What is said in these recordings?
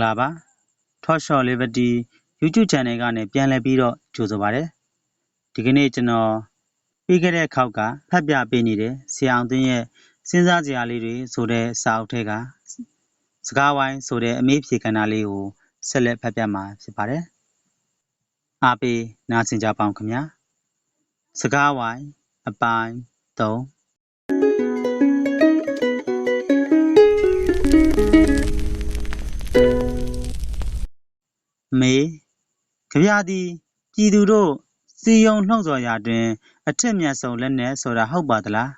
္ဂလာပါ Talk Short Liberty YouTube Channel ကနေပြန်လည်ပြီးတော့ကြိုဆိုပါရစေဒီကနေ့ကျွန်တော်ပြီးခဲ့တဲ့ခေါက်ကဖတ်ပြပေးနေတဲ့ဆရာအောင်သွင်းရဲ့စဉ်းစားစရာလေးတွေဆိုတဲ့စာအုပ်ထဲကစကားဝိုင်းဆိုတဲ့အမေးဖြေကဏ္ဍလေးကိုဆက်လက်ဖတ်ပြမှာဖြစ်ပါတယ်အားပေးနားဆင်ကြပါအောင်ခင်ဗျာစကားဝိုင်းအပိုင်း3 မေကြပြသည် ပြည်သူတို့စီယုံလှုံ့ဆော်ရာတွင် အထက်မြတ်ဆုံးလက်နက်ဆိုတာ ဟုတ်ပါသလား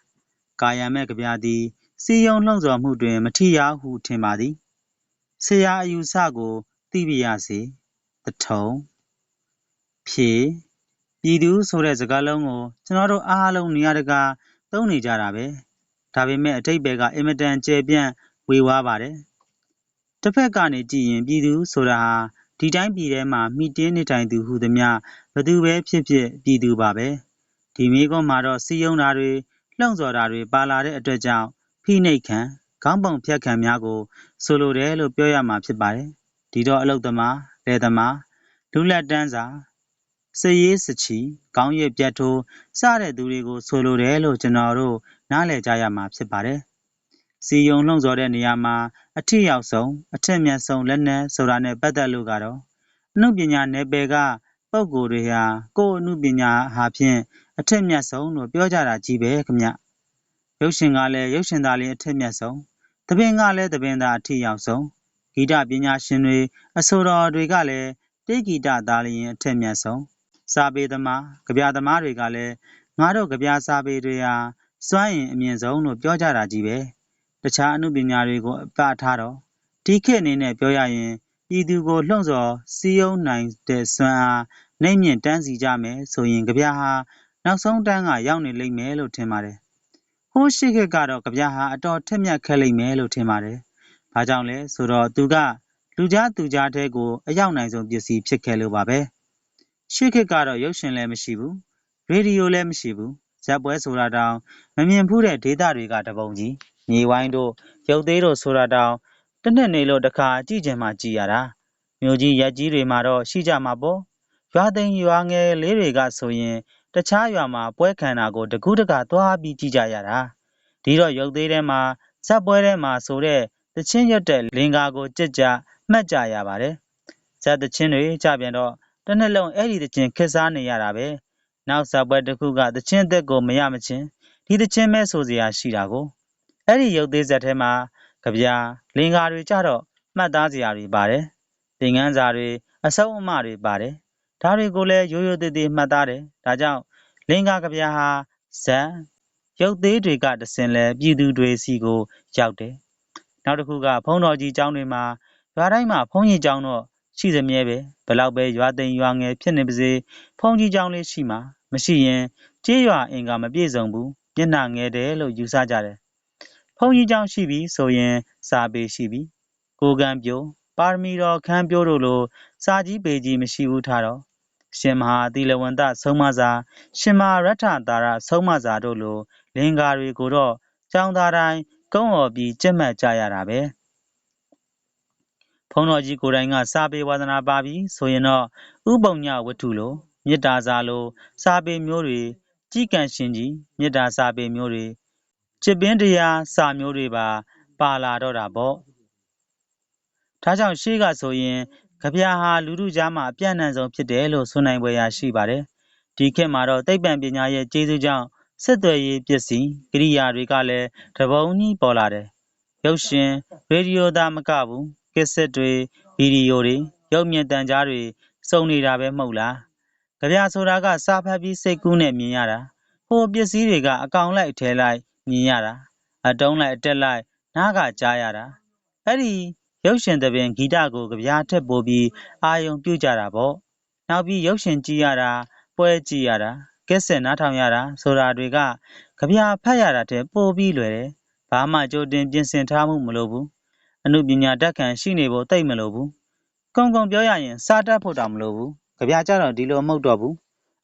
ကာယမဲ့ကြပြသည်စီယုံလှုံ့ဆော်မှုတွင် မထိရောက်ဟု ထင်ပါသည် ဆရာအယူဆကို သိပြရစေတထုံ ဖြေ ပြည်သူဆိုတဲ့ စကားလုံးကို ကျွန်တော်တို့အားလုံး နေရာတကာ သုံးနေကြတာပဲ ဒါပေမဲ့အတိတ်ဘယ်က အင်မတန် ကျယ်ပြန့်ဝေဝါးပါတယ်တစ်ဖက်ကနေကြည့်ရင် ပြည်သူဆိုတာဟာ ဒီတိုင်းပြည်ထဲမှာ မှီတင်းနေထိုင်သူဟူသမျှ ဘယ်သူပဲဖြစ်ဖြစ် ပြည်သူပါပဲ ဒီမေးခွန်းမှာတော့စီယုံတာတွေ လှုံ့ဆော်တာတွေ ပါလာတဲ့အတွက်ကြောင့် ဖိနှိပ်ခံ ခေါင်းပုံဖြတ်ခံများကို ဆိုလိုတယ်လို့ ပြောရမှာဖြစ်ပါတယ် ဒီတော့ အလုတ်သမား လယ်သမား လူလက်တန်းစာစရေးစချီကောင်းရည်ပြတ်ထိုး စတဲ့သူတွေကို ဆိုလိုတယ်လို့ ကျွန်တော်တို့ နားလည်ကြရမှာဖြစ်ပါတယ် စီယုံလှုံ့ဆော်တဲ့နေရာမှာ အထက်ရောက်ဆုံး အထက်မြတ်ဆုံး လက်နက်ဆိုတာနဲ့ ပတ်သက်လို့ကတော့ အနုပညာနယ်ပယ်က ပုဂ္ဂိုလ်တွေဟာ ကိုယ်အနုပညာဟာဖြင့် အထက်မြတ်ဆုံးလို့ ပြောကြတာကြီးပဲခင်ဗျ ရုပ်ရှင်ကလည်း ရုပ်ရှင်သားလေးအထက်မြတ်ဆုံးသပင်ကလည်းသပင်သားအထက်ရောက်ဆုံး ဂီတပညာရှင်တွေ အဆိုတော်တွေကလည်း တေးဂီတသားလျင် အထက်မြတ်ဆုံး စာပေသမားကြပြသမားတွေကလည်း ငါတို့ကြပြစာပေတွေဟာ စွမ်းရင်အမြင့်ဆုံးလို့ ပြောကြတာကြီးပဲ တခြားအမှုပညာတွေကို အပထားတော့ဒီခေတ်အနေနဲ့ ပြောရရင် ပြည်သူကို လှုံ့ဆော်စည်းရုံးနိုင်တဲ့စွမ်းအားနှိမ့်မြင့်တန်းစီကြမယ်ဆိုရင်ကြပြဟာ နောက်ဆုံးတန်းက ရောက်နေလိမ့်မယ်လို့ ထင်ပါတယ်။ဟိုးရှိခေတ်ကတော့ကြပြဟာ အတော်ထက်မြက်ခဲ့လိမ့်မယ်လို့ ထင်ပါတယ်။ဘာကြောင့်လဲဆိုတော့ သူက လူကြားသူကြားတဲ့ကို အရောက်နိုင်ဆုံးပစ္စည်း ဖြစ်ခဲ့လို့ပါပဲ။ရှိခေတ်ကတော့ ရုပ်ရှင်လည်း မရှိဘူး။ရေဒီယိုလည်း မရှိဘူး။ဇက်ပွဲဆိုတာတောင် မမြင်ဘူးတဲ့ ဒေတာတွေက တပုံကြီး။ မြေဝိုင်းတို့ ရုပ်သေးတို့ဆိုတာတောင် တစ်နှစ်နေလို့တစ်ခါ ကြည့်ချင်မှကြည့်ရတာ မြို့ကြီးရက်ကြီးတွေမှာတော့ ရှိကြမှာပေါ့ ရွာသိမ်းရွာငယ်လေးတွေကဆိုရင် တခြားရွာမှာ ပွဲခံတာကို တကူးတက သွားပြီးကြည့်ကြရတာ ဒီတော့ ရုပ်သေးထဲမှာဇက်ပွဲထဲမှာဆိုတဲ့တချင်းရွတ်တဲ့ လင်္ကာကို ကြက်ကြ မှတ်ကြရပါတယ်ဇက်တချင်းတွေကြပြန်တော့ တစ်နှစ်လုံး အဲ့ဒီတချင်းခက်စားနေရတာပဲ နောက်ဇက်ပွဲတစ်ခုကတချင်းအသက်ကို မရမချင်း ဒီတချင်းပဲ ဆိုစရာရှိတာကို အဲ့ဒီရုပ်သေးဇက်ထဲမှာကြပြာလင်္ကာတွေကြတော့မှတ်သားစရာတွေပါတယ်သင်ခန်းစာတွေအစုံအမတွေပါတယ်ဒါတွေကိုလည်းရိုးရိုးသေးသေးမှတ်သားတယ်ဒါကြောင့်လင်္ကာကြပြာဟာဇက်ရုပ်သေးတွေကတစင်လဲပြည်သူတွေစီကိုရောက်တယ်နောက်တစ်ခုကဖုံးတော်ကြီးကျောင်းတွေမှာရွာတိုင်းမှာဖုံးကြီးကျောင်းတော့ရှိသမြဲပဲဘလောက်ပဲရွာသိမ်းရွာငယ်ဖြစ်နေပါစေဖုံးကြီးကျောင်းလေးရှိမှာမရှိရင်ကျေးရွာအင်ကမပြည့်စုံဘူးမျက်နှာငယ်တယ်လို့ယူဆကြတယ်ဘု န်းကြီးကျောင်းရှိပြီဆိုရင် စာပေရှိပြီကိုကံပြိုပါရမီတော်ခမ်းပြိုးတို့လို စာကြီးပေကြီးမရှိဘူးထားတော့ရှင်မဟာသီလဝန္တဆုံးမစာရှင်မရထတာရဆုံးမစာတို့လို လင်္ကာတွေကိုတော့ကျောင်းသားတိုင်းကုန်းော်ပြီးကြက်မှတ်ကြရတာပဲဖုံတော်ကြီးကိုယ်တိုင်ကစာပေဝါသနာပါပြီဆိုရင်တော့ဥပုံညဝတ္ထုလိုမေတ္တာစာလိုစာပေမျိုးတွေကြည်ကံရှင်ကြီးမေတ္တာစာပေမျိုးတွေ ချစ်ပင်းတရားစာမျိုးတွေပါ ပါလာတော့တာပေါ့ ဒါကြောင့် ရှေးကဆိုရင်ကြပြာဟာ လူလူကြားမှာ အပြန့်နှံ့ဆုံးဖြစ်တယ်လို့ ဆိုနိုင်ပွဲရရှိပါတယ် ဒီခေတ်မှာတော့ သိပ္ပံပညာရဲ့ ကျေးဇူးကြောင့် ဆက်သွယ်ရေးပစ္စည်း ကိရိယာတွေကလည်း တပုံကြီး ပေါ်လာတယ် ရုပ်ရှင် ရေဒီယိုသားမကဘူးကက်ဆက်တွေ ဗီဒီယိုတွေ ရုပ်မြင်သံကြားတွေ စုံနေတာပဲ မဟုတ်လားကြပြာဆိုတာက စာဖတ်ပြီး စိတ်ကူးနဲ့ မြင်ရတာ ဟိုပစ္စည်းတွေက အကောင်လိုက်ထဲလိုက် မြင်ရတာအတုံးလိုက်အတက်လိုက်နားကကြားရတာအဲ့ဒီရုပ်ရှင်သဘင်ဂီတကိုကြပြားထက်ပိုပြီးအာယုံပြုတ်ကြတာပေါ့နောက်ပြီးရုပ်ရှင်ကြည့်ရတာပွဲကြည့်ရတာကက်ဆက်နားထောင်ရတာဆိုတာတွေကကြပြားဖတ်ရတာတဲ့ပိုပြီးလွယ်တယ်ဘာမှကြိုတင်ပြင်ဆင်ထားမှုမလိုဘူးအမှုပညာတတ်ခံရှိနေဖို့တိတ်မလိုဘူးကုံကုံပြောရရင်စာတတ်ဖို့တောင်မလိုဘူးကြပြားကြတော့ဒီလိုမဟုတ်တော့ဘူး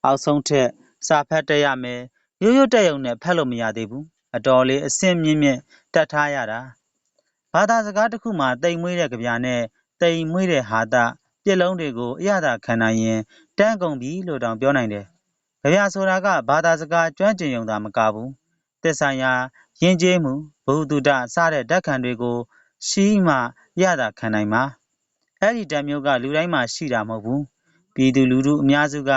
အောက်ဆုံးထက်စာဖတ်တတ်ရမယ်ရိုးရိုးတက်ရုံနဲ့ဖတ်လို့မရသေးဘူး အတော်လေး အဆင့်မြင့်မြင့် တတ်ထားရတာ ဘာသာစကားတစ်ခုမှာတိမ်မွေးတဲ့ကြပြာနဲ့တိမ်မွေ့တဲ့ဟာတာပြက်လုံးတွေကို အရသာခံနိုင်ရင် တန်းကုန်ပြီလို့တောင် ပြောနိုင်တယ်။ကြပြဆိုတာက ဘာသာစကား ကျွမ်းကျင်ရုံသာမကဘူး။သက်ဆိုင်ရာ ယဉ်ကျေးမှုဘ ഹു တုတ စတဲ့ ဓာတ်ခံတွေကိုရှိမှရတာခံနိုင်မှာ။အဲ့ဒီဓာတ်မျိုးက လူတိုင်းမှာ ရှိတာမဟုတ်ဘူး။ပြည်သူလူထုအများစုက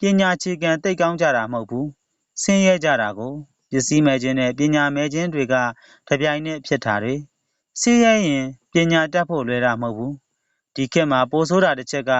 ပညာခြေကံတိတ်ကောင်းကြတာ မဟုတ်ဘူး။ဆင်းရဲကြတာကို ပစ္စည်းမဲ့ခြင်းနဲ့ ပညာမဲ့ခြင်းတွေက တပြိုင်နက်ဖြစ်တာတွေဆင်းရဲရင်ပညာတတ်ဖို့လွယ်တာမဟုတ်ဘူး။ဒီခေတ်မှာပိုဆိုးတာတစ်ချက်က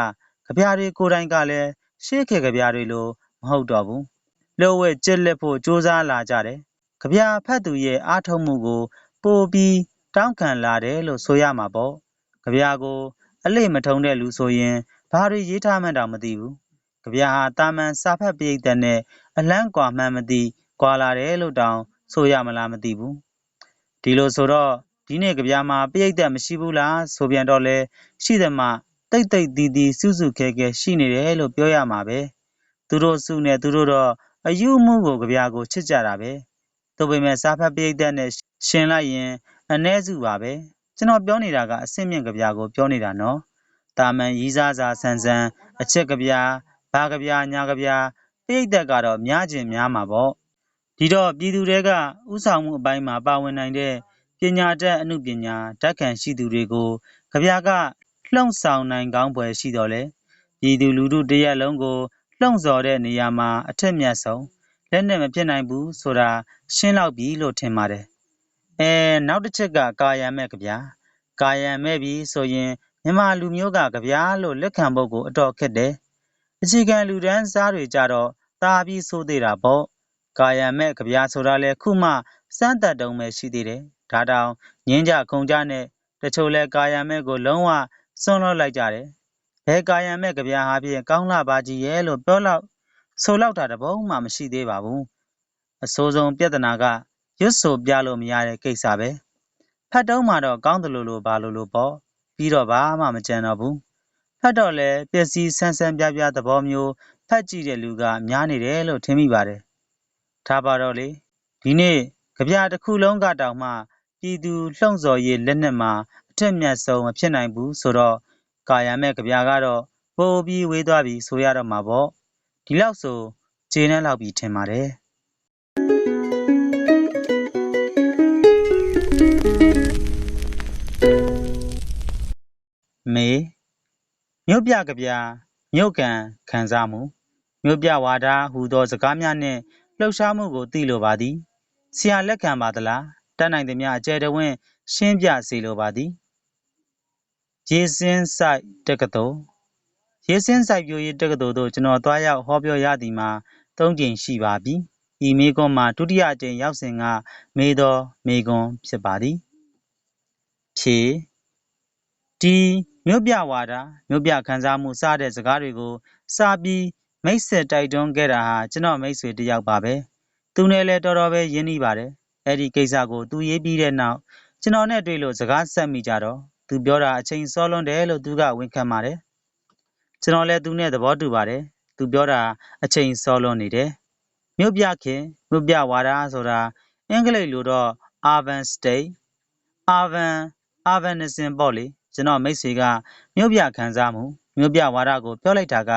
ကြပြတွေကိုယ်တိုင်ကလည်းရှေးခေတ်ကြပြတွေလိုမဟုတ်တော့ဘူး။လှုပ်ဝဲကြက်လက်ဖို့စူးစမ်းလာကြတယ်။ကြပြဖတ်သူရဲ့အားထုတ်မှုကို ပိုပြီးတောင်းခံလာတယ်လို့ဆိုရမှာပေါ့။ကြပြကိုအလိမ့်မထုံတဲ့လူဆိုရင်ဘာတွေရေးထားမှန်းတောင်မသိဘူး။ကြပြဟာတာမန်စာဖတ်ပရိသတ်နဲ့အလန့်ကွာမှန်းမသိ ကွာလာတယ်လို့တောင်ဆိုရမလားမသိဘူး။ဒီလိုဆိုတော့ဒီနေ့ကြပြမှာပရိသတ်မရှိဘူးလားဆိုပြန်တော့လဲရှိသမျှတိတ်တိတ်တီးတီးစုစုခဲခဲရှိနေတယ်လို့ပြောရမှာပဲ။သူတို့စုနဲ့သူတို့တော့အယူမှုကိုကြပြကိုချစ်ကြတာပဲ။သို့ပေမဲ့စာဖတ်ပရိသတ်နဲ့ရှင်လိုက်ရင်အ ਨੇ စုပါပဲကျွန်တော်ပြောနေတာကအစင့်မြင့်ကြပြကိုပြောနေတာနော်တာမန်ရီးစားစာဆန်ဆန်အချက်ကြပြဘာကြပြညာကြပြပိဋကတ်ကတော့များကျင်များမှာပေါ့ ဒီတော့ ပြည်သူတွေကဥဆောင်မှုအပိုင်းမှာ ပါဝင်နိုင်တဲ့ ပညာတတ်အမှုပညာဓာတ်ခံရှိသူတွေကိုကြပြကလှုံ့ဆော်နိုင်ကောင်းဖွယ်ရှိတော်လဲပြည်သူလူထုတရက်လုံးကို လှုံ့ဆော်တဲ့နေရာမှာ အထက်မြတ်ဆုံး လက်နဲ့မဖြစ်နိုင်ဘူးဆိုတာ ရှင်းလောက်ပြီလို့ ထင်ပါတယ် အဲ နောက်တစ်ချက်က ကာယံမဲ့ကြဗျာ ကာယံမဲ့ပြီဆိုရင် မြန်မာလူမျိုးကကြဗျာလို့ လက်ခံဖို့ကို အတော်ခက်တယ် အခြေခံလူဒန်းစားတွေကြတော့တာပြီးဆိုးသေးတာပေါ့ ကာယံမဲ့ကြဗျာဆိုတာလဲခုမှ စမ်းသက်တုံးပဲရှိသေးတယ် ဒါတောင်ငင်းကြခုံကြနဲ့ တချို့လဲကာယံမဲ့ကို လုံးဝစွန့်လွတ်လိုက်ကြတယ် ဘယ်ကာယံမဲ့ကြဗျာဟာဖြင့် ကောင်းလာပါကြီးရဲ့လို့ ပြောလောက်ဆိုလောက်တာတပုံးမှ မရှိသေးပါဘူး အဆိုးဆုံးပြဿနာက ရွတ်ဆိုပြလို့မရတဲ့ကိစ္စပဲ ဖတ်တုံးမှာတော့ ကောင်းတယ်လို့လို့ဘာလို့လို့ပေါ့ ပြီးတော့ ဘာမှမကြံတော့ဘူး ဖတ်တော့လဲပျက်စီးဆန်းဆန်းပြပြသဘောမျိုး ဖတ်ကြည့်တဲ့လူက များနေတယ်လို့ ထင်မိပါတယ် ထားပါတော့လေ ဒီနေ့ကြပြတစ်ခုလုံးကတောင်မှ ပြည်သူလှုံ့ဆော်ရေးလက်နက်မှာ အထက်မြတ်ဆုံး မဖြစ်နိုင်ဘူးဆိုတော့ ကာယမဲ့ကြပြကတော့ ပိုပြီးဝေးသွားပြီ ဆိုရတော့မှာပေါ့ ဒီလောက်ဆိုခြေနှက်လောက်ပြီ ထင်ပါတယ်မေမြို့ပြကဗျာ မြို့ကန်ခံစားမှု မြို့ပြဝါဒဟူသော စကားများနှင့် လှုပ်ရှားမှုကို သိလိုပါသည် ဆရာလက်ခံပါသလား တတ်နိုင်သည်များအကျယ်တဝင်းရှင်းပြစေလိုပါသည် ရေစင်းဆိုင်တက္ကသိုလ် ရေစင်းဆိုင်ပြိုရေးတက္ကသိုလ်သို့ ကျွန်တော်တွားရောက်ဟောပြောရသည်မှာ၃ကြိမ်ရှိပါပြီ ဤမေကွန်မှာ ဒုတိယအကြိမ်ရောက်စဉ်က မေသောမေကွန်ဖြစ်ပါသည် ဖြေ ဒီ မြို့ပြဝါဒ မြို့ပြခံစားမှု စတဲ့စကားတွေကို စာပြီး မိတ်ဆက်တိုက်တွန်းခဲ့တာဟာကျွန်တော်မိတ်ဆွေတယောက်ပါပဲသူနဲ့လည်းတော်တော်ပဲရင်းနှီးပါတယ်အဲ့ဒီကိစ္စကိုသူရေးပြီးတဲ့နောက်ကျွန်တော်နဲ့တွေ့လို့စကားဆက်မိကြတော့သူပြောတာအချိန်စောလွန်းတယ်လို့သူကဝန်ခံပါတယ်ကျွန်တော်လည်းသူနဲ့သဘောတူပါတယ်သူပြောတာအချိန်စောလွန်းနေတယ်မြို့ပြခင်မြို့ပြဝါဒဆိုတာအင်္ဂလိပ်လိုတော့ urban state urban urbanism ပေါ့လေကျွန်တော်မိတ်ဆွေကမြို့ပြခံစားမှုမြို့ပြဝါဒကိုပြောလိုက်တာက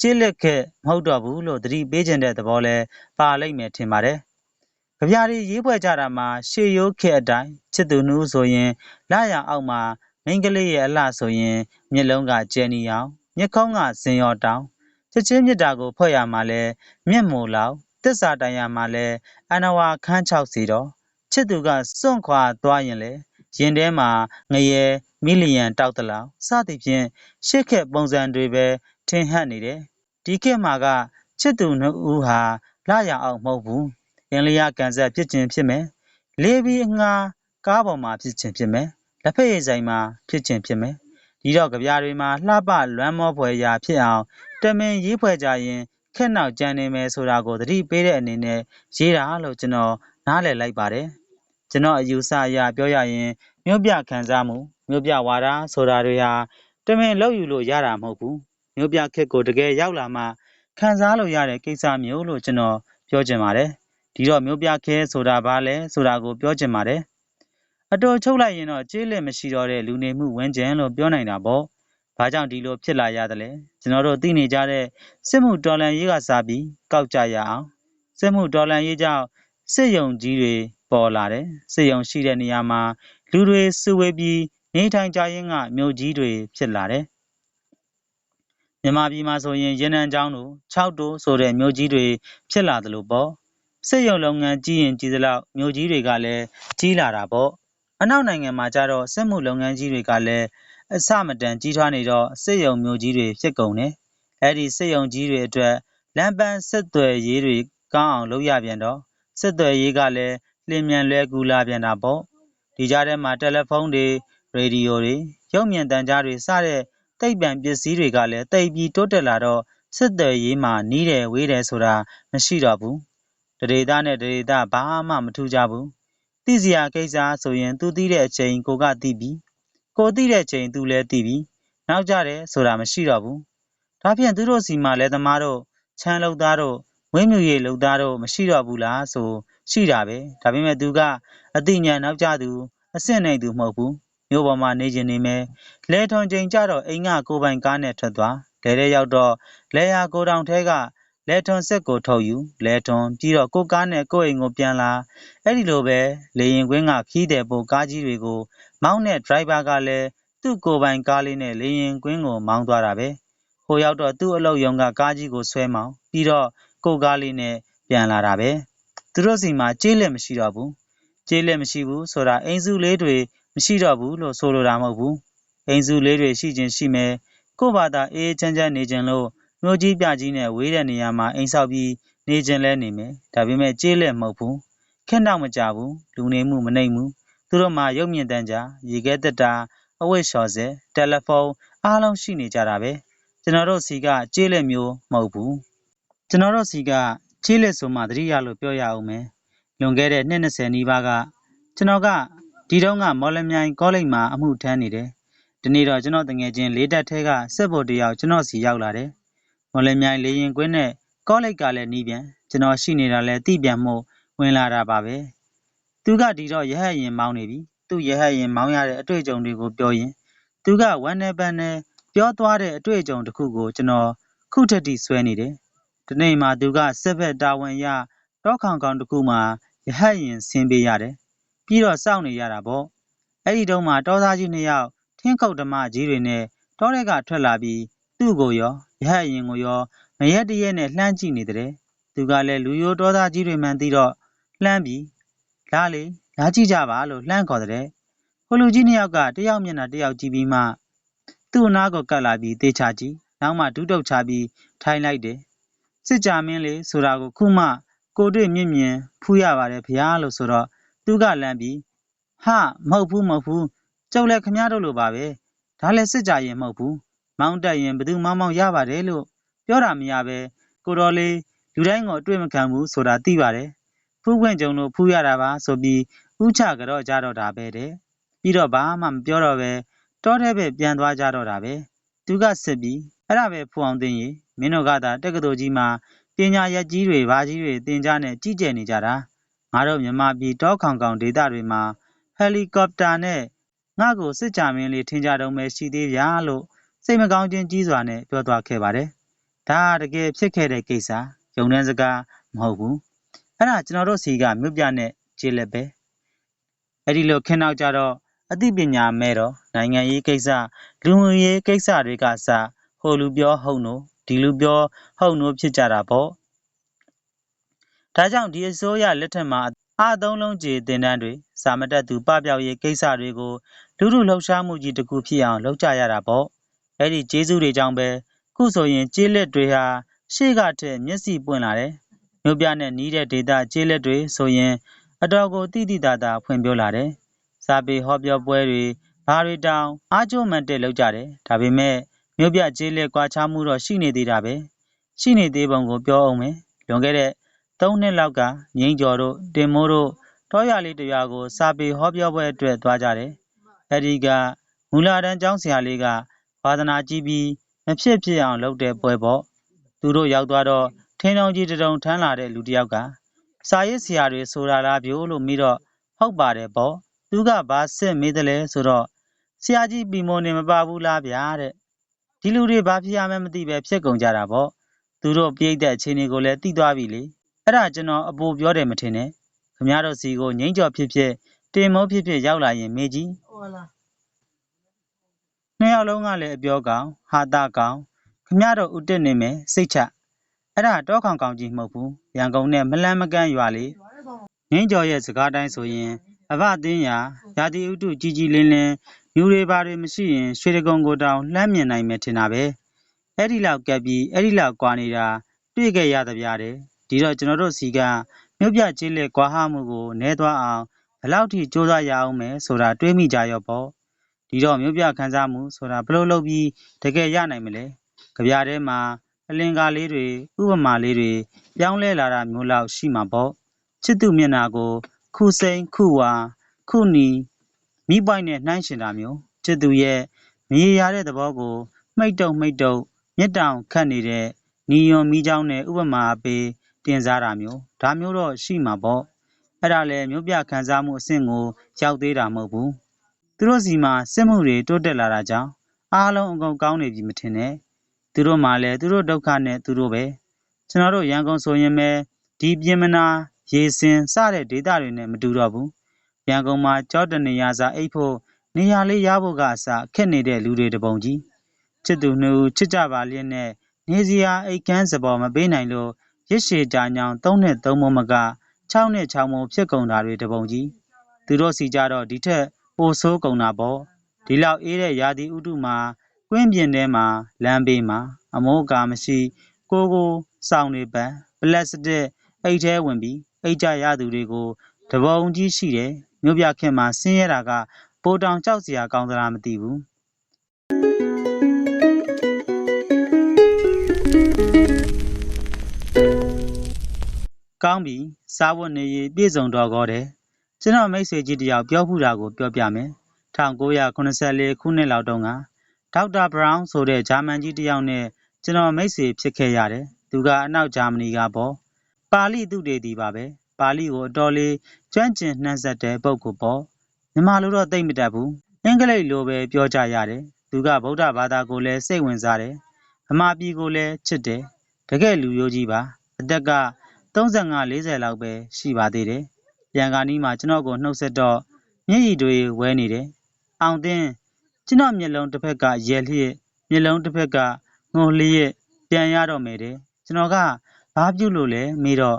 ကြစ်လက်ခဲ့မဟုတ်တော့ဘူးလို့သတိပေးခြင်းတဲ့သဘောလဲပါလိမ့်မယ်ထင်ပါတယ်။ကြပြားရေးပွဲကြတာမှာရှေရိုးခဲ့အတိုင်းချစ်သူနှူးဆိုရင်လာရအောက်မှာမိန်းကလေးရဲ့အလှဆိုရင်မျက်လုံးကကျဲနီအောင်မျက်ခုံးကစင်ရောတောင်ချစ်ချင်းမြတ်တာကိုဖွဲ့ရမှာလဲမျက်မိုလောက်တစ္ဆာတိုင်ရမှာလဲအနဝါခန်း6စီတော့ချစ်သူကစွန့်ခွာသွားရင်လေရင်ထဲမှာငရဲမီလီယံတောက်တလောက်စသည်ဖြင့်ရှစ်ခက်ပုံစံတွေပဲ ထင်ဟပ်နေတယ် ဒီခေတ်မှာက ချစ်သူနှစ်ဦးဟာလာရအောင်မဟုတ်ဘူး အင်လျာကန်ဆက်ဖြစ်ခြင်းဖြစ်မယ် လေးပြီးအငှာကားပေါ်မှာ ဖြစ်ခြင်းဖြစ်မယ် လက်ဖက်ရည်ဆိုင်မှာ ဖြစ်ခြင်းဖြစ်မယ် ဒီတော့ကြပြားတွေမှာ လှပလွမ်းမောဖွယ်ရာဖြစ်အောင် တမင်ရေးဖွဲ့ကြရင်ခက်နောက်ကြံနေမယ်ဆိုတာကို သတိပေးတဲ့အနေနဲ့ ရေးတာလို့ ကျွန်တော် နားလည်လိုက်ပါတယ် ကျွန်တော်အယူဆအရ ပြောရရင် မြို့ပြခံစားမှု မြို့ပြဝါဒဆိုတာတွေဟာ တမင်လောက်ယူလို့ရတာ မဟုတ်ဘူး မြို့ပြခက်ကို တကယ်ရောက်လာမှ ခံစားလို့ရတဲ့ကိစ္စမျိုးလို့ ကျွန်တော်ပြောချင်ပါတယ် ဒီတော့ မြို့ပြခဲဆိုတာ ဘာလဲဆိုတာကို ပြောချင်ပါတယ် အတော်ချုပ်လိုက်ရင်တော့ ကျေးလက်မရှိတော့တဲ့ လူနေမှုဝန်းကျင်လို့ ပြောနိုင်တာပေါ့။ဘာကြောင့် ဒီလိုဖြစ်လာရသလဲ။ကျွန်တော်တို့ သိနေကြတဲ့ စစ်မှုတော်လှန်ရေးကစားပြီး ကောက်ကြရအောင်။စစ်မှုတော်လှန်ရေးကြောင့် စစ်ယုံကြီးတွေ ပေါ်လာတယ်။စစ်ယုံရှိတဲ့နေရာမှာ လူတွေစုဝေးပြီး နေထိုင်ကြရင်းက မြို့ကြီးတွေ ဖြစ်လာတယ်။ မြန်မာပြည်မှာဆိုရင်ရင်းနှံကျောင်းတို့၆တိုးဆိုတဲ့ မြို့ကြီးတွေဖြစ်လာသလိုပေါ့။စစ်ရုံလုပ်ငန်းကြီးရင်ကြီးသလောက် မြို့ကြီးတွေကလည်း ကြီးလာတာပေါ့။အနောက်နိုင်ငံမှာကျတော့စစ်မှုလုပ်ငန်းကြီးတွေကလည်းအစမတန်ကြီးထွားနေတော့စစ်ရုံမြို့ကြီးတွေဖြစ်ကုန်တယ်။အဲ့ဒီစစ်ရုံကြီးတွေအတွက် လမ်းပန်းဆက်သွယ်ရေးတွေကောင်းအောင်လုပ်ရပြန်တော့ ဆက်သွယ်ရေးကလည်း လျင်မြန်လွယ်ကူလာပြန်တာပေါ့။ဒီကြားထဲမှာ တယ်လီဖုန်းတွေ ရေဒီယိုတွေ ရုပ်မြင်သံကြားတွေ စတဲ့ သိပ္ပံပစ္စည်းတွေကလည်းတိတ်ပြီးတိုးတက်လာတော့ ဆက်သွယ်ရေးမှာ နီးတယ်ဝေးတယ်ဆိုတာ မရှိတော့ဘူး။တရေသားနဲ့တရေသားဘာမှမထူးကြဘူး။သိစရာကိစ္စဆိုရင် သူသိတဲ့အချိန် ကိုကသိပြီ။ကိုသိတဲ့အချိန် သူလည်းသိပြီ။နောက်ကြတယ်ဆိုတာ မရှိတော့ဘူး။ဒါဖြင့် သူတို့စီမှာလည်းသမားတို့ချမ်းလုံသားတို့ဝင်းမြူရည်လုံသားတို့ မရှိတော့ဘူးလားဆို ရှိတာပဲ။ဒါပေမဲ့ သူက အသိဉာဏ်နောက်ကျသူ အဆင့်နိုင်သူ မဟုတ်ဘူး။ မြို့ပေါ်မှာ နေခြင်းနေမယ်။လဲထွန်ချိန်ကြတော့ အိမ်က ကိုပိုင်ကားနဲ့ ထွက်သွား။လဲတဲ့ရောက်တော့လဲရကိုတောင်ထဲကလဲထွန်ဆက်ကို ထုတ်ယူလဲထွန်ပြီးတော့ ကိုကားနဲ့ ကိုအိမ်ကို ပြန်လာ အဲ့ဒီလိုပဲ လေရင်ကွင်းကခီးတယ်ပိုကားကြီးတွေကို မောင်းတဲ့ driver ကလည်း သူ့ကိုပိုင်ကားလေးနဲ့ လေရင်ကွင်းကို မောင်းသွားတာပဲ ဟိုရောက်တော့ သူ့အလုပ်ယုံကကားကြီးကို ဆွဲမောင်းပြီးတော့ ကိုကားလေးနဲ့ ပြန်လာတာပဲ သူတို့စီမှာကြေးလက်မရှိတော့ဘူးကြေးလက်မရှိဘူးဆိုတာ အိမ်စုလေးတွေ မရှိတော့ဘူးလို့ဆိုလိုတာမဟုတ်ဘူးအိမ်စုလေးတွေရှိခြင်းရှိမယ်ကို့ဘာသာအေးချမ်းချမ်းနေခြင်းလို့မြို့ကြီးပြကြီးနဲ့ဝေးတဲ့နေရာမှာအိမ်ဆောက်ပြီးနေခြင်းလဲနေမယ်ဒါပေမဲ့ကြေးလက်မဟုတ်ဘူးခက်တော့မကြဘူးလူနေမှုမနှိမ်ဘူးသူတို့မှာရုပ်မြင်သံကြားရေခဲတက်တာအဝတ်လျှော်စဲတယ်လီဖုန်းအားလုံးရှိနေကြတာပဲကျွန်တော်တို့စီကကြေးလက်မျိုးမဟုတ်ဘူးကျွန်တော်တို့စီကကြေးလက်ဆိုမှသတိရလို့ပြောရအောင်မယ်လွန်ခဲ့တဲ့နှစ်20နီးပါးကကျွန်တော်က ဒီတုန်းကမော်လမြိုင်ကောလိပ်မှာအမှုထမ်းနေတယ်ဒီနေ့တော့ကျွန်တော်တငယ်ချင်းလေးတက်ထဲကစစ်ဗိုလ်တယောက်ကျွန်တော်စီရောက်လာတယ်မော်လမြိုင်လေရင်ကွင်းနဲ့ကောလိပ်ကလည်းနီးပြန်ကျွန်တော်ရှိနေတာလဲတိပြန်မှုဝင်လာတာပါပဲသူကဒီတော့ရဟတ်ရင်မောင်းနေပြီသူ့ရဟတ်ရင်မောင်းရတဲ့အတွေ့အကြုံတွေကိုပြောရင်သူကဝမ်းနေပန်းနဲ့ပြောသွားတဲ့အတွေ့အကြုံတစ်ခုကိုကျွန်တော်ခုထက်ထိဆွဲနေတယ်ဒီနေ့မှသူကစစ်ဘက်တာဝန်ရတောခေါင်ကောင်တစ်ခုမှရဟတ်ရင်ဆင်းပေးရတယ် ပြီးတော့စောင့်နေရတာပေါ့အဲ့ဒီတုန်းမှာတောသားကြီးနှစ်ယောက်ထင်းခုတ်ဓမ္မကြီးတွေနဲ့တောထဲကထွက်လာပြီးသူ့ကိုရောရဟတ်ရင်ကိုရောမရက်တရက်နဲ့လှမ်းကြည့်နေတဲ့သူကလည်းလူရိုးတောသားကြီးတွေမှန်သိတော့လှမ်းပြီးလာလေလာကြည့်ကြပါလို့လှမ်းခေါ်တဲ့ဟိုလူကြီးနှစ်ယောက်ကတယောက်မျက်နှာတယောက်ကြည့်ပြီးမှသူ့အနားကိုကပ်လာပြီးတေချာကြည့်နောက်မှဒူးတုတ်ချပြီးထိုင်လိုက်တယ်စစ်ကြမင်းလေးဆိုတာကိုခုမှကိုတွေ့မြင့်မြင်ဖူးရပါတယ်ဗျာလို့ဆိုတော့ သူကလန့်ပြီးဟာမဟုတ်ဘူးမဟုတ်ဘူးကျုပ်လည်းခမည်းတော်လိုပါပဲဒါလည်းစစ်ကြရင်မဟုတ်ဘူးမောင်းတက်ရင်ဘသူမောင်းမောင်းရပါတယ်လို့ပြောတာမရပဲကိုတော်လေးလူတိုင်းကိုအတွေ့မခံဘူးဆိုတာသိပါတယ်ဖူးခွင့်ကြုံလို့ဖူးရတာပါဆိုပြီးဥချကြတော့ကြတော့တာပဲတဲ့ပြီးတော့ဘာမှမပြောတော့ပဲတောထဲပဲပြန်သွားကြတော့တာပဲသူကစစ်ပြီးအဲ့ဒါပဲဖူအောင်သိရင်မင်းတို့ကသာတက္ကသိုလ်ကြီးမှာပညာရက်ကြီးတွေဘာကြီးတွေတင် जा နဲ့ကြီးကျယ်နေကြတာ ငါတို့မြန်မာပြည်တောခေါင်ကောင်ဒေသတွေမှာ ဟယ်လီကော်ပတာနဲ့ ငါ့ကို စစ်ကြမင်းလေးထင်ကြတော့မယ်ရှိသေးဗျာလို့ စိတ်မကောင်းခြင်းကြီးစွာနဲ့ ပြောသွားခဲ့ပါတယ် ဒါတကယ်ဖြစ်ခဲ့တဲ့ကိစ္စယုံနှန်းစကားမဟုတ်ဘူး အဲ့ဒါ ကျွန်တော်တို့စီက မြို့ပြနဲ့ခြေလက်ပဲ အဲ့ဒီလိုခင်းနောက်ကြတော့ အသိပညာမဲ့တော့ နိုင်ငံရေးကိစ္စ လူမှုရေးကိစ္စတွေကစဟိုလူပြော ဟုတ်နို့ဒီလူပြော ဟုတ်နို့ဖြစ်ကြတာပေါ့ ဒါကြောင့်ဒီအစိုးရလက်ထက်မှာအသုံးလုံးကျေတင်တန်းတွေစာမတက်သူပပျောက်ရေးကိစ္စတွေကိုလူလူလှုပ်ရှားမှုကြီးတစ်ခုဖြစ်အောင်လုပ်ကြရတာပေါ့အဲ့ဒီကျေးဇူးတွေကြောင့်ပဲခုဆိုရင်ကျေးလက်တွေဟာရှေ့ကထက်မျက်စိပွင့်လာတယ်မြို့ပြနဲ့နီးတဲ့ဒေသကျေးလက်တွေဆိုရင်အတော်ကိုတိတိတသာဖွင့်ပြောလာတယ်စာပေဟောပြောပွဲတွေဘာတွေတောင်အားကျိုးမှန်တဲ့လောက်ကြတယ်ဒါပေမဲ့မြို့ပြကျေးလက်ကွာခြားမှုတော့ရှိနေသေးတာပဲရှိနေသေးပုံကိုပြောအောင်မယ်လွန်ခဲ့တဲ့ ၃ နှစ်လောက်ကငိမ့်ကျော်တို့ တင်မိုးတို့ တောရလေးတရွာကို စာပေဟောပြောပွဲအတွက် သွားကြတယ် အဲဒီက မူလာတန်းကျောင်းဆရာလေးက ဝါသနာကြီးပြီး မဖြစ်ဖြစ်အောင်လုပ်တဲ့ပွဲပေါ့ သူတို့ရောက်သွားတော့ ထင်းတုံးကြီးတုံထမ်းလာတဲ့ လူတစ်ယောက်က စာရေးဆရာတွေ ဆိုတာလားပြို့လို့မိတော့ ဟုတ်ပါတယ်ပေါ့ သူသူကဘာစစ်မေးတယ်လဲဆိုတော့ ဆရာကြီး ပီမိုနေမပါဘူးလားဗျာတဲ့ ဒီလူတွေ ဘာဖြစ်ရမှန်းမသိပဲဖြစ်ကုန်ကြတာပေါ့ သူတို့ပြိတ်တဲ့အခြေအနေကိုလည်း သိသွားပြီလေ အဲ့ဒါကျွန်တော်အပိုပြောတယ်မထင်နဲ့ခမရတို့စီကိုငိမ့်ကြော်ဖြစ်ဖြစ်တင်မိုးဖြစ်ဖြစ်ရောက်လာရင်မေကြီး Hola. နှစ်ယောက်လုံးကလည်းအပြောကောင်ဟာတာကောင်ခမရတို့ဥတက်နေမယ်စိတ်ချအဲ့ဒါတောခေါင်ကောင်ကြီးမဟုတ်ဘူးရန်ကုန်နဲ့မလန်းမကန်းရွာလေငင်းကျော်ရဲ့စကားတိုင်းဆိုရင်အဘအသင်းရာရာတီဥတုကြီးကြီးလင်းလင်းမြူတွေပါတွေမရှိရင်ရွှေတကုံကိုတောင်လှမ်းမြင်နိုင်မယ်ထင်တာပဲအဲ့ဒီလောက်ကပ်ပြီးအဲ့ဒီလောက်ကွာနေတာတွေ့ခဲ့ရသဗျာတဲ့ ဒီတော့ကျွန်တော်တို့စီကမြို့ပြကျေးလက်ကွာဟမှုကိုနဲသွားအောင်ဘယ်လောက်ထိစူးစမ်းရအောင်မယ်ဆိုတာတွေးမိကြရောပေါ့ဒီတော့မြို့ပြခန်းစားမှုဆိုတာဘယ်လိုလုပ်ပြီးတကယ်ရနိုင်မလဲကြပြထဲမှာအလင်္ကာလေးတွေဥပမာလေးတွေပြောင်းလဲလာတာမျိုးလောက်ရှိမှာပေါ့ချစ်သူမျက်နာကို ခုစိန်ခုဝါခုနီမိပိုက်နဲ့နှိုင်းရှင်တာမျိုးချစ်သူရဲ့မရေရာတဲ့သဘောကိုမှိတ်တုံမှိတ်တုံမျက်တောင်ခတ်နေတဲ့နီယွန်မီးချောင်းနဲ့ဥပမာအပေး တင်စားတာမျိုး ဒါမျိုးတော့ရှိမှာပေါ့ အဲ့ဒါလည်း မြို့ပြခန်းစားမှုအဆင့်ကို ရောက်သေးတာမဟုတ်ဘူး သူတို့စီမှာ စစ်မှုတွေ တိုးတက်လာတာကြောင့် အားလုံး အကုန်ကောင်းနေပြီ မထင်နဲ့ သူတို့မှလည်း သူတို့ဒုက္ခနဲ့ သူတို့ပဲ ကျွန်တော်တို့ ရန်ကုန်ဆိုရင်ပဲ ဒီပြင်မနာရေစင် စတဲ့ဒေသတွေနဲ့ မတူတော့ဘူး ရန်ကုန်မှာကြောတနေရစာအိတ်ဖို့ နေရာလေးရဖို့ကအစ ခက်နေတဲ့လူတွေ တပုံကြီး ချစ်သူနှစ်ဦး ချစ်ကြပါလျက်နဲ့ နေစရာ အိတ်ကန်းစပေါ် မပေးနိုင်လို့ ရစ်ရှည်ကြာညောင်သုံးနဲ့သုံးမမက6နဲ့6မုံဖြစ်ကုန်တာတွေတပုံကြီး သူတို့စီကြတော့ ဒီထက် ပိုဆိုးကုန်တာပေါ့ ဒီလောက်အေးတဲ့ ရာသီဥတုမှာ ကွင်းပြင်ထဲမှာ လမ်းဘေးမှာ အမိုးအကာမရှိ ကိုကို စောင်းနေပန် ပလတ်စတစ်အိတ်ထဲဝင်ပြီး အိတ်ကြရသူတွေကိုတပုံကြီးရှိတယ် မြို့ပြခင်မှာ ဆင်းရဲတာက ပိုတောင် ကြောက်စရာကောင်းသလား မသိဘူး ကောင်းပြီစားဝတ်နေရေးပြည့်စုံတော့ကောတယ်ကျွန်တော်မိတ်ဆွေကြီးတယောက်ပြောဖူးတာကိုပြောပြမယ်1984ခုနှစ်လောက်တုန်းကဒေါက်တာဘရောင်းဆိုတဲ့ဂျာမန်ကြီးတယောက်နဲ့ကျွန်တော်မိတ်ဆွေဖြစ်ခဲ့ရတယ်သူကအနောက်ဂျာမနီကပေါ့ပါဠိသူတေတီပါပဲပါဠိကိုအတော်လေးကျွမ်းကျင်နှံ့ဆက်တဲ့ပုဂ္ဂိုလ်ပေါ့မြန်မာလိုတော့သိမ့်မတတ်ဘူးအင်္ဂလိပ်လိုပဲပြောကြရတယ်သူကဗုဒ္ဓဘာသာကိုလည်းစိတ်ဝင်စားတယ်ဗမာပြည်ကိုလည်းချစ်တယ်တကယ်လူရိုးကြီးပါအသက်က 35 40လောက်ပဲရှိပါသေးတယ်ရန်ကာနီးမှာကျွန်တော်ကိုနှုတ်ဆက်တော့မျက်ရည်တွေဝဲနေတယ်။အောင်သင်းကျွန်တော်မျက်လုံးတစ်ဖက်ကရဲလျက်မျက်လုံးတစ်ဖက်ကငိုလျက်ပြန်ရတော့မယ်တဲ့။ကျွန်တော်ကဘာပြုလို့လဲမေးတော့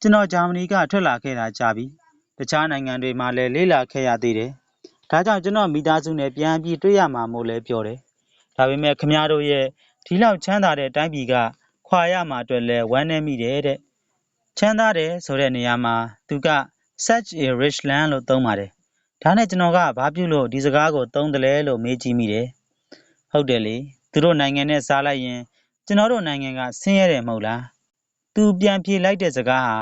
ကျွန်တော်ဂျာမနီကထွက်လာခဲ့တာကြာပြီ။တခြားနိုင်ငံတွေမှာလည်းလေးလာခဲ့ရသေးတယ်။ဒါကြောင့်ကျွန်တော်မိသားစုနဲ့ပြန်ပြီးတွေ့ရမှာမို့လဲပြောတယ်။ဒါပေမဲ့ခမည်းတော်ရဲ့ဒီလောက်ချမ်းသာတဲ့တိုင်းပြည်ကခွာရမှာအတွက်လဲဝမ်းနည်းမိတယ်တဲ့။ ချမ်းသာတယ်ဆိုတဲ့နေရာမှာသူက such a rich land လို့သုံးပါတယ်။ဒါနဲ့ကျွန်တော်ကဘာပြုလို့ဒီစကားကိုသုံးတယ်လဲလို့မေးကြည့်မိတယ်။ဟုတ်တယ်လေ။သူတို့နိုင်ငံနဲ့စားလိုက်ရင် ကျွန်တော်တို့နိုင်ငံကဆင်းရဲတယ်မဟုတ်လား။သူပြန်ဖြေလိုက်တဲ့စကားဟာ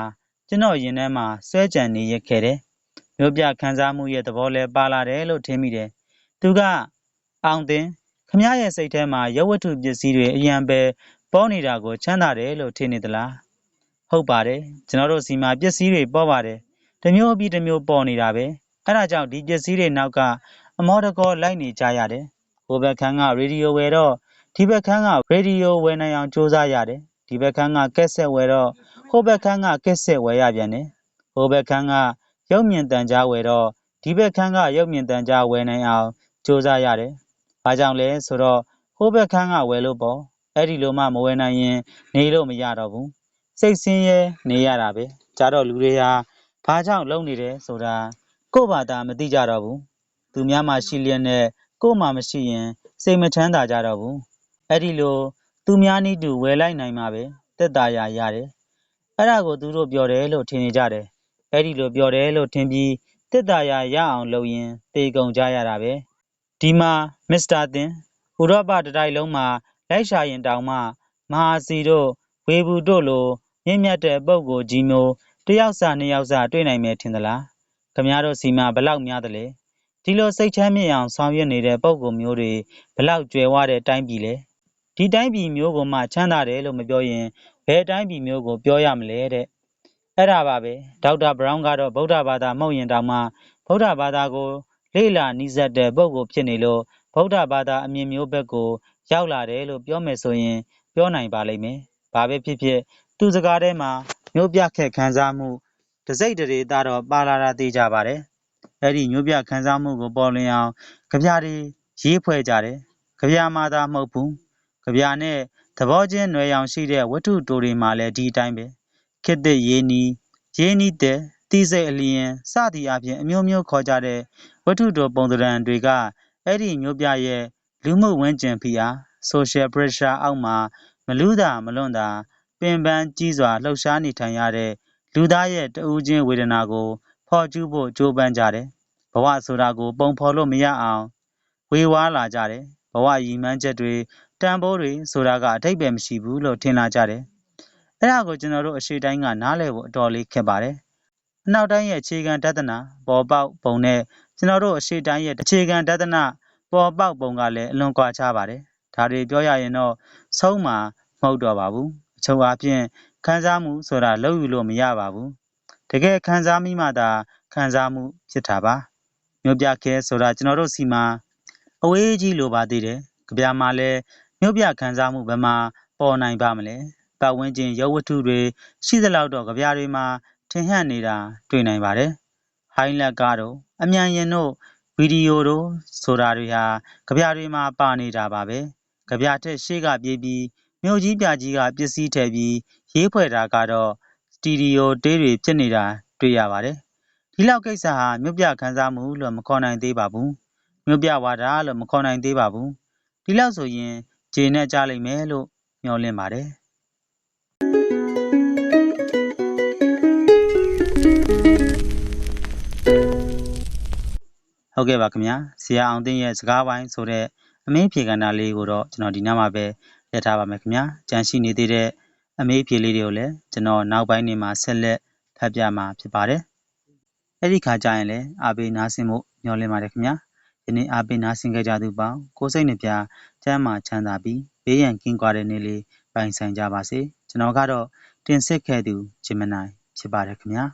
ကျွန်တော်ရင်ထဲမှာစွဲကြံနေရခဲ့တယ်။မျိုးပြခန်းစားမှုရဲ့သဘောလဲပါလာတယ်လို့ထင်မိတယ်။သူကအောင်သင်ခမရဲ့စိတ်ထဲမှာရုပ်ဝတ္ထုပစ္စည်းတွေအရန်ပဲပေါ်နေတာကိုချမ်းသာတယ်လို့ထင်နေသလား။ ဟုတ်ပါတယ်ကျွန်တော်တို့စီမှာပစ္စည်းတွေပေါ်ပါတယ်တစ်မျိုးပြီးတစ်မျိုးပေါ်နေတာပဲအဲ့ဒါကြောင့်ဒီပစ္စည်းတွေနောက်ကအမောတကောလိုက်နေကြရတယ်ဟိုဘက်ခန်းကရေဒီယိုဝယ်တော့ဒီဘက်ခန်းကရေဒီယိုဝယ်နိုင်အောင်စူးစမ်းရတယ်ဒီဘက်ခန်းကကက်ဆက်ဝယ်တော့ဟိုဘက်ခန်းကကက်ဆက်ဝယ်ရပြန်တယ်ဟိုဘက်ခန်းကရုပ်မြင်သံကြားဝယ်တော့ဒီဘက်ခန်းကရုပ်မြင်သံကြားဝယ်နိုင်အောင်စူးစမ်းရတယ်ဘာကြောင့်လဲဆိုတော့ဟိုဘက်ခန်းကဝယ်လို့ပေါ့အဲ့ဒီလိုမှမဝယ်နိုင်ရင်နေလို့မရတော့ဘူး စိတ်ဆင်းရဲနေရတာပဲကြတော့လူတွေဟာဘာကြောင့်လုံနေတယ်ဆိုတာကိုယ့်ဘာသာမသိကြတော့ဘူးသူများမှရှိလျက်နဲ့ကိုယ့်မှမရှိရင် စိတ်မချမ်းသာကြတော့ဘူးအဲ့ဒီလိုသူများနည်းတူဝယ်လိုက်နိုင်မှာပဲတက်တာရရတယ်အဲ့ဒါကိုသူတို့ပြောတယ်လို့ထင်နေကြတယ်အဲ့ဒီလိုပြောတယ်လို့ထင်ပြီးတက်တာရရအောင်လုပ်ရင်တေကုန်ကြရတာပဲဒီမှာမစ္စတာတင်ဥရောပတစ်တိုင်းလုံးမှာလိုက်ရှာရင်တောင်မှမဟာစီတို့ဝေဘူးတို့လို မြင့်မြတ်တဲ့ပုံကိုကြီးမျိုးတစ်ယောက်စာနှစ်ယောက်စာတွေ့နိုင်မယ်ထင်သလားခမည်းတော်စီမှာဘလောက်များသလဲဒီလိုစိတ်ချမ်းမြေ့အောင်ဆောင်ရွက်နေတဲ့ပုံကိုမျိုးတွေဘလောက်ကျွယ်ဝတဲ့တိုင်းပြည်လဲဒီတိုင်းပြည်မျိုးကိုမှချမ်းသာတယ်လို့မပြောရင်ဘယ်တိုင်းပြည်မျိုးကိုပြောရမလဲတဲ့အဲ့ဒါပါပဲဒေါက်တာဘရောင်းကတော့ဗုဒ္ဓဘာသာမဟုတ်ရင်တောင်မှဗုဒ္ဓဘာသာကိုလေ့လာနှိစက်တဲ့ပုဂ္ဂိုလ်ဖြစ်နေလို့ဗုဒ္ဓဘာသာအမြင်မျိုးဘက်ကိုရောက်လာတယ်လို့ပြောမယ်ဆိုရင် ပြောနိုင်ပါလိမ့်မယ်။ဘာပဲဖြစ်ဖြစ် သူစကားထဲမှာမျိုးပြခက်ခံစားမှု တစိတ်တရေသားတော့ ပါလာတာသိကြပါတယ်။အဲ့ဒီမျိုးပြခံစားမှုကို ပေါ်လွင်အောင်ကြပြတွေ ရေးဖွဲ့ကြတယ်။ကြပြမှာသာ မဟုတ်ဘူး။ကြပြနဲ့ သဘောချင်းနွယ်ရောင်ရှိတဲ့ ဝတ္ထုတူတွေမှာလည်း ဒီအတိုင်းပဲ။ခေတ်သစ်ရေးနီးရေးနီးတဲ့တိစိတ်အလျင် စသည်အပြင်အမျိုးမျိုးခေါ်ကြတဲ့ ဝတ္ထုတော်ပုံသဏ္ဍာန်တွေက အဲ့ဒီမျိုးပြရဲ့ လူမှုဝန်းကျင်ဖိအား social pressure အောက်မှာ မလူးတာမလွန့်တာ ပင်ပန်းကြီးစွာ လှုပ်ရှားနေထိုင်ရတဲ့ လူသားရဲ့ တဦးချင်းဝေဒနာကို ဖော်ကျူးဖို့ ကြိုးပမ်းကြတယ် ဘဝဆိုတာကို ပုံဖော်လို့မရအောင် ဝေဝါးလာကြတယ် ဘဝရည်မှန်းချက်တွေ တန်ဖိုးတွေဆိုတာကအထိပ္ပယ်မရှိဘူးလို့ ထင်လာကြတယ် အဲ့ဒါကို ကျွန်တော်တို့ အရှိတိုင်းက နားလည်ဖို့ အတော်လေးခက်ပါတယ် အနောက်တိုင်းရဲ့ အခြေခံတဒနာ ပေါ်ပေါက်ပုံနဲ့ ကျွန်တော်တို့ အရှိတိုင်းရဲ့ အခြေခံတဒနာ ပေါ်ပေါက်ပုံကလည်း အလွန်ကွာခြားပါတယ် ဒါတွေပြောရရင်တော့ ဆုံးမှာ မဟုတ်တော့ပါဘူးအ ချုပ်အားဖြင့် ခံစားမှုဆိုတာလောက်ယူလို့မရပါဘူး တကယ်ခံစားမိမှသာ ခံစားမှုဖြစ်တာပါ မြို့ပြခဲဆိုတာ ကျွန်တော်တို့စီမှာ အဝေးကြီးလိုပါသေးတယ်ကြပြမှာလည်း မြို့ပြခံစားမှု ဘယ်မှာပေါ်နိုင်ပါမလဲ ပတ်ဝန်းကျင် ရုပ်ဝတ္ထုတွေ ရှိသလောက်တော့ကြပြတွေမှာ ထင်ဟပ်နေတာ တွေ့နိုင်ပါတယ် ဟိုင်းလက်ကားတို့ အမြန်ရင်တို့ ဗီဒီယိုတို့ ဆိုတာတွေဟာကြပြတွေမှာ ပါနေတာပါပဲကြပြထက်ရှေ့ကပြေးပြီး မြို့ကြီးပြကြီးက ပစ္စည်းထည့်ပြီး ရေးဖွဲ့တာကတော့ စတီဒီယိုတေးတွေ ဖြစ်နေတာ တွေ့ရပါတယ် ဒီလောက်ကိစ္စဟာ မြို့ပြခန်းစားမှုလို့ မခေါ်နိုင်သေးပါဘူး မြို့ပြဝါဒလို့ မခေါ်နိုင်သေးပါဘူး ဒီလောက်ဆိုရင်ဂျေနဲ့ကြားလိမ့်မယ်လို့ မျှော်လင့်ပါတယ် ဟုတ်ကဲ့ပါခင်ဗျာဆရာအောင်သိန်းရဲ့ စကားပိုင်း ဆိုတဲ့ အမေးဖြေကဏ္ဍလေးကိုတော့ကျွန်တော်ဒီနောက်မှာပဲ လက်ထားပါမယ်ခင်ဗျာကြံရှိနေသေးတဲ့အမေးဖြေလေးတွေကိုလည်းကျွန်တော်နောက်ပိုင်းနေမှာဆက်လက်ဖတ်ပြမှာဖြစ်ပါတယ်အဲ့ဒီခါကျရင်လည်းအားပေးနားဆင်ဖို့မျှော်လင့်ပါတယ်ခင်ဗျာဒီနေ့အားပေးနားဆင်ကြကြသူပေါင်းကိုယ်စိတ်နှပြကျမ်းမာချမ်းသာပြီးဘေးရန်ကင်းကွာတဲ့နေ့လေးပိုင်ဆိုင်ကြပါစေကျွန်တော်ကတော့တင်ဆက်ခဲ့သူဂျင်မနိုင်ဖြစ်ပါတယ်ခင်ဗျာ